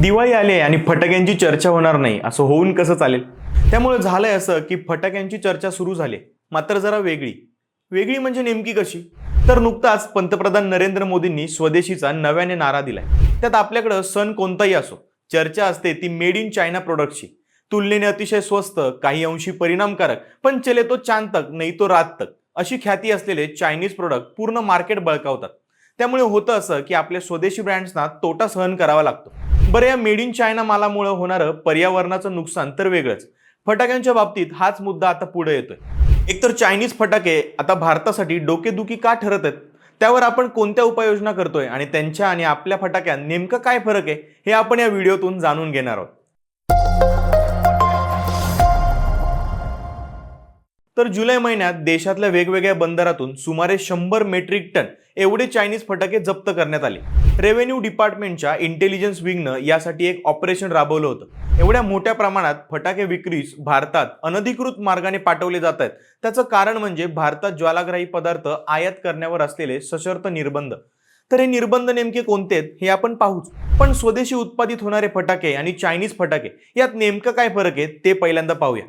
दिवाळी आली आणि फटाक्यांची चर्चा होणार नाही. असं होऊन कसं चालेल? त्यामुळे झालंय असं की फटाक्यांची चर्चा सुरू झाली मात्र जरा वेगळी. वेगळी म्हणजे नेमकी कशी? तर नुकताच पंतप्रधान नरेंद्र मोदींनी स्वदेशीचा नव्याने नारा दिलाय. त्यात आपल्याकडं सण कोणताही असो चर्चा असते ती मेड इन चायना प्रोडक्टची तुलनेने अतिशय स्वस्त काही अंशी परिणामकारक पण चले तो चांद तक नाही तो रात तक अशी ख्याती असलेले चायनीज प्रोडक्ट पूर्ण मार्केट बळकावतात. त्यामुळे होतं असं की आपल्या स्वदेशी ब्रँड्सना तोटा सहन करावा लागतो. बरं या मेड इन चायना मालामुळे होणारं पर्यावरणाचं नुकसान तर वेगळंच. फटाक्यांच्या बाबतीत हाच मुद्दा आता पुढे येतोय. एकतर चायनीज फटाके आता भारतासाठी डोकेदुखी का ठरत आहेत? त्यावर आपण कोणत्या उपाययोजना करतोय? आणि त्यांच्या आणि आपल्या फटाक्यात नेमकं काय फरक आहे? हे आपण या व्हिडिओतून जाणून घेणार आहोत. तर जुलै महिन्यात देशातल्या वेगवेगळ्या बंदरातून सुमारे शंभर मेट्रिक टन एवढे चायनीज फटाके जप्त करण्यात आले. रेव्हेन्यू डिपार्टमेंटच्या इंटेलिजन्स विंगनं यासाठी एक ऑपरेशन राबवलं होतं. एवढ्या मोठ्या प्रमाणात फटाके विक्रीस भारतात अनधिकृत मार्गाने पाठवले जात आहेत. त्याचं कारण म्हणजे भारतात ज्वालाग्राही पदार्थ आयात करण्यावर असलेले सशर्त निर्बंध. तर हे निर्बंध नेमके कोणते आहेत हे आपण पाहूच. पण स्वदेशी उत्पादित होणारे फटाके आणि चायनीज फटाके यात नेमकं काय फरक आहे ते पहिल्यांदा पाहूया.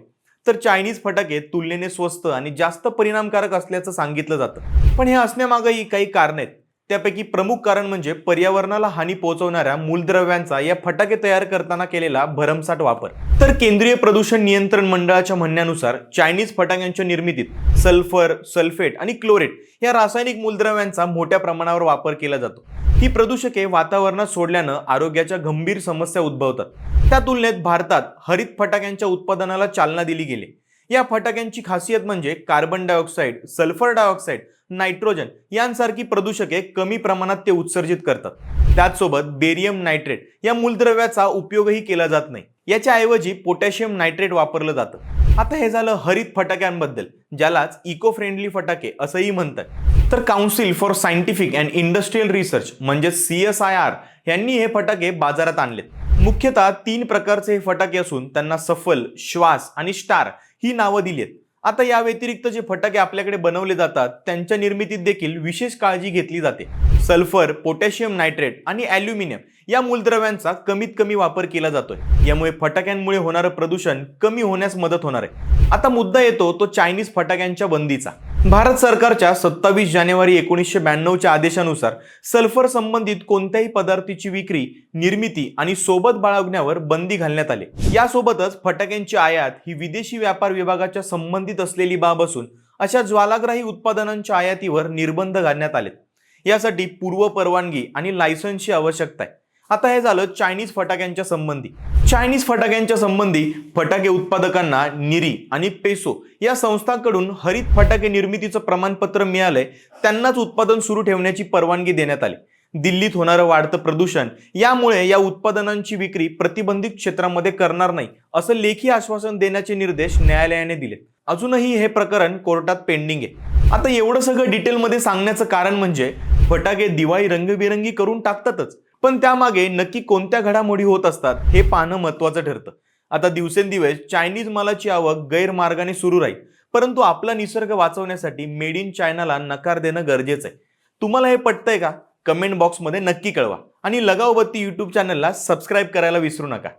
तर चायनीज फटाके तुलनेने स्वस्त आणि जास्त परिणामकारक असल्याचं सांगितलं जातं. पण हे असण्यामागही काही कारण आहेत. त्यापैकी प्रमुख कारण म्हणजे पर्यावरणाला हानी पोहोचवणाऱ्या मूलद्रव्यांचा या फटाके तयार करताना केलेला भरमसाठ वापर. तर केंद्रीय प्रदूषण नियंत्रण मंडळाच्या म्हणण्यानुसार चायनीज फटाक्यांच्या निर्मितीत सल्फर सल्फेट आणि क्लोरेट या रासायनिक मूलद्रव्यांचा मोठ्या प्रमाणावर वापर केला जातो. ही प्रदूषके वातावरणात सोडल्यानं आरोग्याच्या गंभीर समस्या उद्भवतात. त्या तुलनेत भारतात हरित फटाक्यांच्या उत्पादनाला चालना दिली गेली. या फटाक्यांची खासियत म्हणजे carbon dioxide sulphur dioxide nitrogen यांसारखी प्रदूषके कमी प्रमाणात ते उत्सर्जित करतात. त्याचसोबत बेरियम नायट्रेट या मूलद्रव्याचा उपयोगही केला जात नाही. याच्या ऐवजी पोटॅशियम नायट्रेट वापरलं जातं. आता हे झालं हरित फटाक्यांबद्दल ज्यालाच इको फ्रेंडली फटाके असंही म्हणतात. तर council for scientific and industrial research म्हणजे सी एस आय आर यांनी हे फटाके बाजारात आणलेत. मुख्यतः तीन प्रकारचे हे फटाके असून त्यांना सफल श्वास आणि स्टार ही नावं दिली आहेत आता या व्यतिरिक्त जे फटाके आपल्याकडे बनवले जातात त्यांच्या निर्मितीत देखील विशेष काळजी घेतली जाते. सल्फर पोटॅशियम नायट्रेट आणि ॲल्युमिनियम या मूलद्रव्यांचा कमीत कमी वापर केला जातोय. यामुळे फटाक्यांमुळे होणारं प्रदूषण कमी होण्यास मदत होणार आहे. आता मुद्दा येतो तो चायनीज फटाक्यांच्या बंदीचा. भारत सरकारच्या सत्तावीस जानेवारी एकोणीसशे ब्याण्णवच्या आदेशानुसार सल्फर संबंधित कोणत्याही पदार्थाची विक्री निर्मिती आणि सोबत बाळगण्यावर बंदी घालण्यात आली. यासोबतच फटाक्यांची आयात ही विदेशी व्यापार विभागाच्या संबंधित असलेली बाब असून अशा ज्वालाग्राही उत्पादनांच्या आयातीवर निर्बंध घालण्यात आलेत. यासाठी पूर्व परवानगी आणि लायसन्सची आवश्यकता आहे. आता हे झालं चायनीज फटाक्यांच्या संबंधी. चायनीज फटाक्यांच्या संबंधी फटाके उत्पादकांना निरी आणि पेसो या संस्थांकडून हरित फटाके निर्मितीचं प्रमाणपत्र मिळालंय. त्यांनाच उत्पादन सुरू ठेवण्याची परवानगी देण्यात आली. दिल्लीत होणारं वाढतं प्रदूषण यामुळे या उत्पादनांची विक्री प्रतिबंधित क्षेत्रामध्ये करणार नाही असं लेखी आश्वासन देण्याचे निर्देश न्यायालयाने दिले अजूनही हे प्रकरण कोर्टात पेंडिंग आहे. आता एवढं सगळं डिटेलमध्ये सांगण्याचं कारण म्हणजे फटाके दिवाळी रंगबिरंगी करून टाकतातच. पण त्यामागे नक्की कोणत्या घडामोडी होत असतात हे पाहणं महत्वाचं ठरतं. आता दिवसेंदिवस चायनीज मालाची आवक गैरमार्गाने सुरू राहील. परंतु आपला निसर्ग वाचवण्यासाठी मेड इन चायनाला नकार देणं गरजेचं आहे. तुम्हाला हे पटतंय का? कमेंट बॉक्समध्ये नक्की कळवा. आणि लगावबत्ती यूट्यूब चॅनलला सबस्क्राईब करायला विसरू नका.